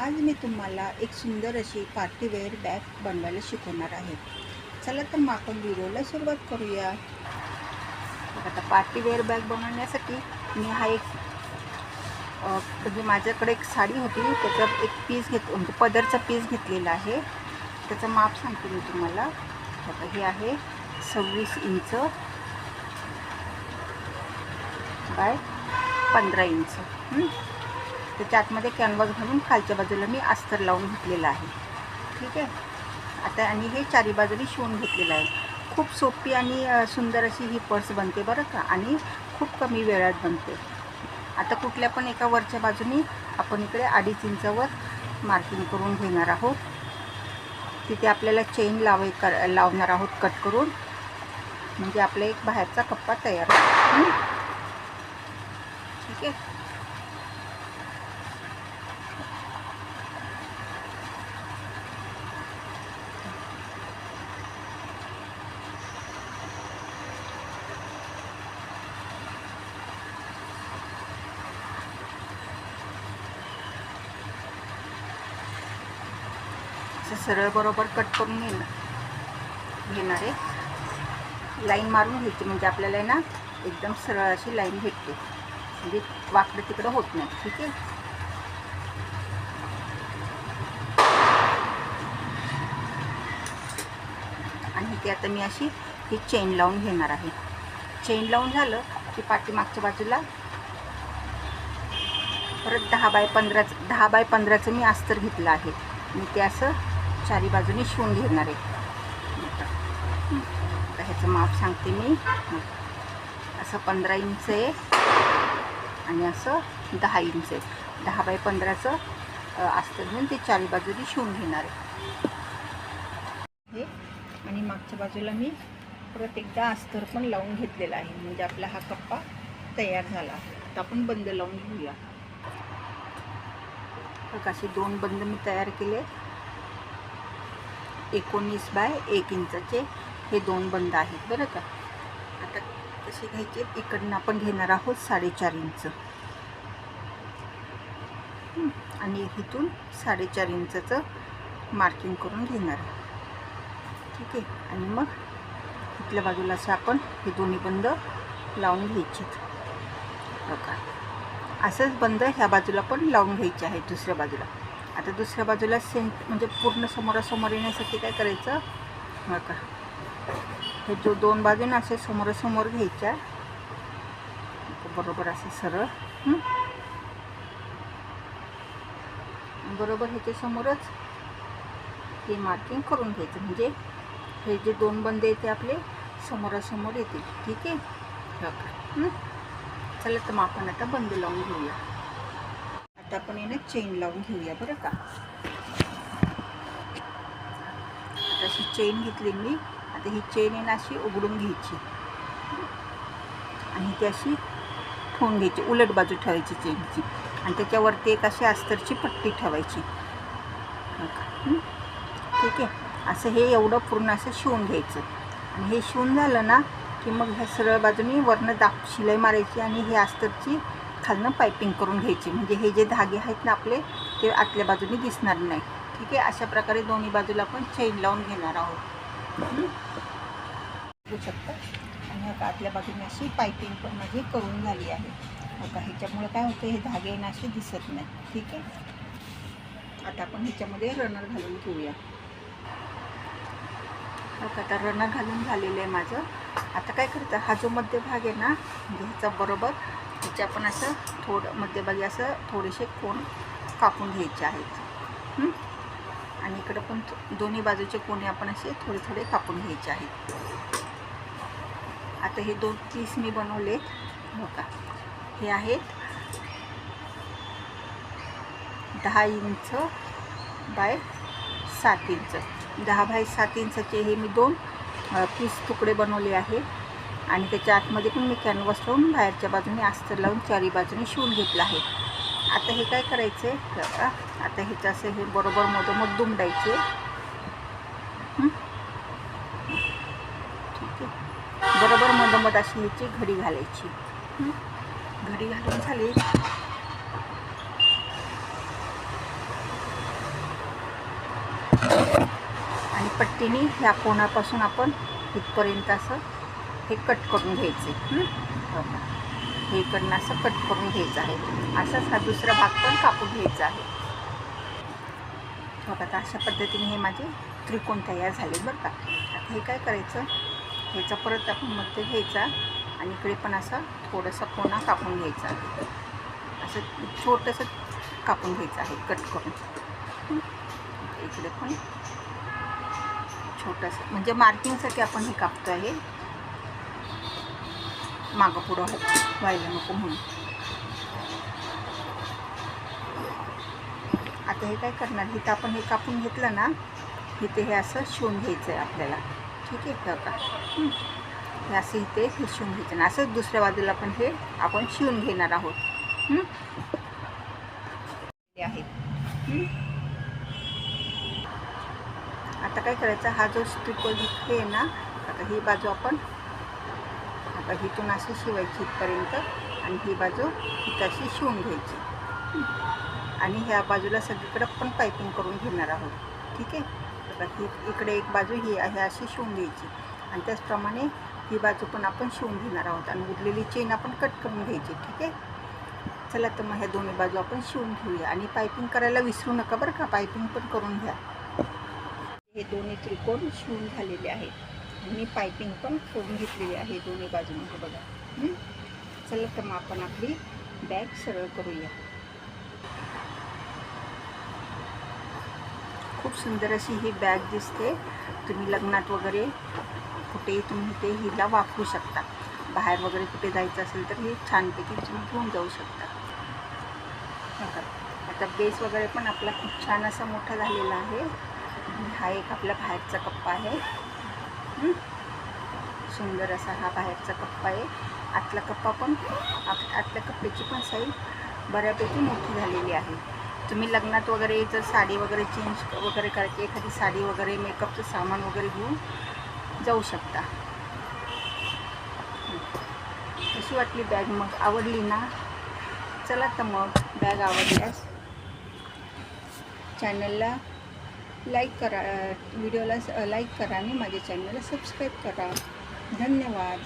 आज मी तुम्हाला एक सुंदर अशी पार्टीवेअर बॅग बनवायला शिकवणार आहे. चला तर मग आपण व्हिडिओला सुरुवात करूया. आता पार्टीवेअर बॅग बनवण्यासाठी मी हा एक म्हणजे माझ्याकडे एक साडी होती. त्याचा एक पीस घेत म्हणजे पदरचा पीस घेतलेला आहे. त्याचं माप सांगते मी तुम्हाला. आता हे आहे सव्वीस इंच. बाय पंधरा इंच. त्याच्या आतमध्ये कॅनव्हास घालून खालच्या बाजूला मी अस्तर लावून घेतलेलं आहे. ठीक आहे? आता आणि हे चारी बाजूनी शिवून घेतलेलं आहे. खूप सोपी आणि सुंदर अशी ही पर्स बनते बरं का आणि खूप कमी वेळात बनते. आता कुठल्या पण एका वरच्या बाजूनी आपण इकडे अडीच इंचावर मार्किंग करून घेणार आहोत. तिथे आपल्याला चेन लावाय कर लावणार आहोत कट करून. म्हणजे आपला एक बाहेरचा कप्पा तयार होतो. ठीक आहे? असं सरळ बरोबर कट करून घेणार घेणार. आहे लाईन मारून घ्यायची म्हणजे आपल्याला आहे ना एकदम सरळ अशी लाईन भेटते. म्हणजे वाकडं तिकडं होत नाही ठीक आहे? आणि ते आता मी अशी ही चेन लावून घेणार आहे. चेन लावून झालं की पाठीमागच्या बाजूला परत दहा बाय पंधराचं दहा बाय पंधराचं मी अस्तर घेतलं आहे. आणि ते असं चारी बाजूने शिवून घेणार आहे. आता ह्याचं माप सांगते मी. असं पंधरा इंच आहे. आणि असं दहा इंच आहे. दहा बाय पंधराचं असतं अस्तर घेऊन ते चारी बाजूने शिवून घेणार आहे. हे. आणि मागच्या बाजूला मी परत एकदा अस्तर पण लावून घेतलेला आहे. म्हणजे आपला हा कप्पा तयार झाला आहे. आता आपण बंद लावून घेऊया. बघा असे दोन बंद मी तयार केले. एकोणीस बाय एक इंचाचे हे दोन बंद आहेत बरं का? आता कसे घ्यायचे इकडनं आपण घेणार आहोत साडेचार इंच. आणि इथून साडेचार इंचाचं मार्किंग करून घेणार ठीक आहे? आणि मग इथल्या बाजूला असं आपण हे दोन्ही बंद लावून घ्यायचे. बघा. असंच बंद ह्या बाजूला पण लावून घ्यायचे आहे दुसऱ्या बाजूला. आता दुसऱ्या बाजूला सेंट म्हणजे पूर्ण समोरासमोर येण्यासाठी काय करायचं? बघा. हे जो दोन बाजूने असे समोरासमोर घ्यायच्या. बरोबर असे सरळ बरोबर ह्याच्यासमोरच हे मार्किंग करून घ्यायचं. म्हणजे हे जे दोन बंद येते आपले समोरासमोर येतील. ठीक आहे? बघा. चला तर मग आपण आता बंद लावून घेऊया. आता आपण याने ना चेन लावून घेऊया बरं का. आता अशी चेन घेतली मी. आता ही चेन आहे ना अशी उघडून घ्यायची. आणि ती अशी ठेवून घ्यायची. उलट बाजू ठेवायची चेनची आणि त्याच्यावरती एक अशी अस्तरची पट्टी ठेवायची. ठीक आहे? असं हे एवढं पूर्ण असं शिवून घ्यायचं. आणि हे शिवून झालं ना की मग ह्या सरळ बाजूनी वरनं दाब शिलाई मारायची आणि हे अस्तरची खालनं पायपिंग करून घ्यायची. म्हणजे हे जे धागे आहेत ना आपले ते आतल्या बाजूनी दिसणार नाही. ठीक आहे? अशा प्रकारे दोन्ही बाजूला आपण चेन लावून घेणार आहोत. बघू शकता. आणि आता आतल्या बाजूने अशी पायपिंग पण माझी करून झाली आहे. आता ह्याच्यामुळे काय होतं हे धागे ना असे दिसत नाही. ठीक आहे? आता आपण ह्याच्यामध्ये रनर घालून घेऊया. बघा आता रनर घालून झालेलं आहे माझं. आता काय करतं हा जो मध्यभाग आहे ना म्हणजे ह्याचा बरोबर याचे आपण असं थोडं मध्यभागी असं थोडेसे कोण कापून घ्यायचे आहेत. आणि इकडं पण दोन्ही बाजूचे कोणी आपण असे थोडे थोडे कापून घ्यायचे आहेत. आता हे दोन पीस मी बनवले बघा हे आहेत दहा इंच बाय सात इंच. दहा बाय सात इंचाचे हे मी दोन पीस तुकडे बनवले आहे आणि त्याच्या आतमध्ये पण मी कॅनव्हास ठेवून बाहेरच्या बाजूने आस्तर लावून चारी बाजूने शिवून घेतलं आहे. आता हे काय करायचं आहे? आता ह्याचं असं हे बरोबर मधोमध दुमडायचे. ठीक आहे. बरोबर मधोमध अशी ह्याची घडी घालायची. घडी घालून झाली. आणि पट्टीने ह्या कोणापासून आपण इथपर्यंत असं हे कट करून घ्यायचे. हो हे? इकडनं असं कट करून घ्यायचं आहे. असाच हा दुसरा भाग पण कापून घ्यायचा आहे. हो बघा आता अशा पद्धतीने हे माझे त्रिकोण तयार झाले बरं का. आता हे काय करायचं? ह्याचा परत आपण मध्य घ्यायचा आणि इकडे पण असं थोडंसं कोणा कापून घ्यायचा असं छोटंसं कापून घ्यायचं आहे कट करून. इकडे पण छोटंसं म्हणजे मार्किंगसाठी आपण हे कापतो आहे मागं पुढं व्हायला नको म्हणून आता हे काय करणार? इथं आपण हे कापून घेतलं ना इथे हे असं शिवून घ्यायचं आहे आपल्याला. ठीक आहे का? हे असं इथे हे शिवून घ्यायचं ना. असंच दुसऱ्या बाजूला पण हे आपण शिवून घेणार आहोत. हे आहे. आता काय करायचं? हा जो त्रिकोण इथे आहे ना आता ही बाजू आपण आता इथून अशी शिवायची इथपर्यंत आणि ही बाजू इथं अशी शिवून घ्यायची. आणि ह्या बाजूला सगळीकडं पण पायपिंग करून घेणार आहोत. ठीक आहे? आता ही इकडे एक बाजू ही आहे अशी शिवून घ्यायची. आणि त्याचप्रमाणे ही बाजू पण आपण शिवून घेणार आहोत. आणि उरलेली चेन आपण कट करून घ्यायची. ठीक आहे? चला तर मग ह्या दोन्ही बाजू आपण शिवून घेऊया. आणि पायपिंग करायला विसरू नका बरं का? पायपिंग पण करून घ्या. हे दोन्ही त्रिकोण शिवून झालेले आहेत. आणि पायपिंग पण करून घेतलेली आहे दोन्ही बाजूमध्ये बघा. चला तर मग आपण आपली बॅग सरळ करूया. खूप सुंदर अशी ही बॅग दिसते. तुम्ही लग्नात वगैरे कुठेही तुम्ही ते हिला वापरू शकता. बाहेर वगैरे कुठे जायचं असेल तर हे छानपैकी तुम्ही घेऊन जाऊ शकता. बघा. आता बेस वगैरे पण आपला खूप छान असा मोठा झालेला आहे. हा एक आपला बाहेरचा कप्पा आहे. सुंदर असा हा बाहेरचा कप्पा आहे. आतला कप्पा पण आत- आतल्या कप्प्याची पण साईज बऱ्यापैकी मोठी झालेली आहे. तुम्ही लग्नात वगैरे जर साडी वगैरे चेंज वगैरे करायची एखादी साडी वगैरे मेकअपचं सामान वगैरे घेऊन जाऊ शकता. कशी वाटली बॅग मग? आवडली ना? चला तर मग बॅग आवडल्यास. चॅनलला लाईक करा व्हिडिओला लाईक करा आणि माझ्या चॅनलला सबस्क्राईब करा. धन्यवाद.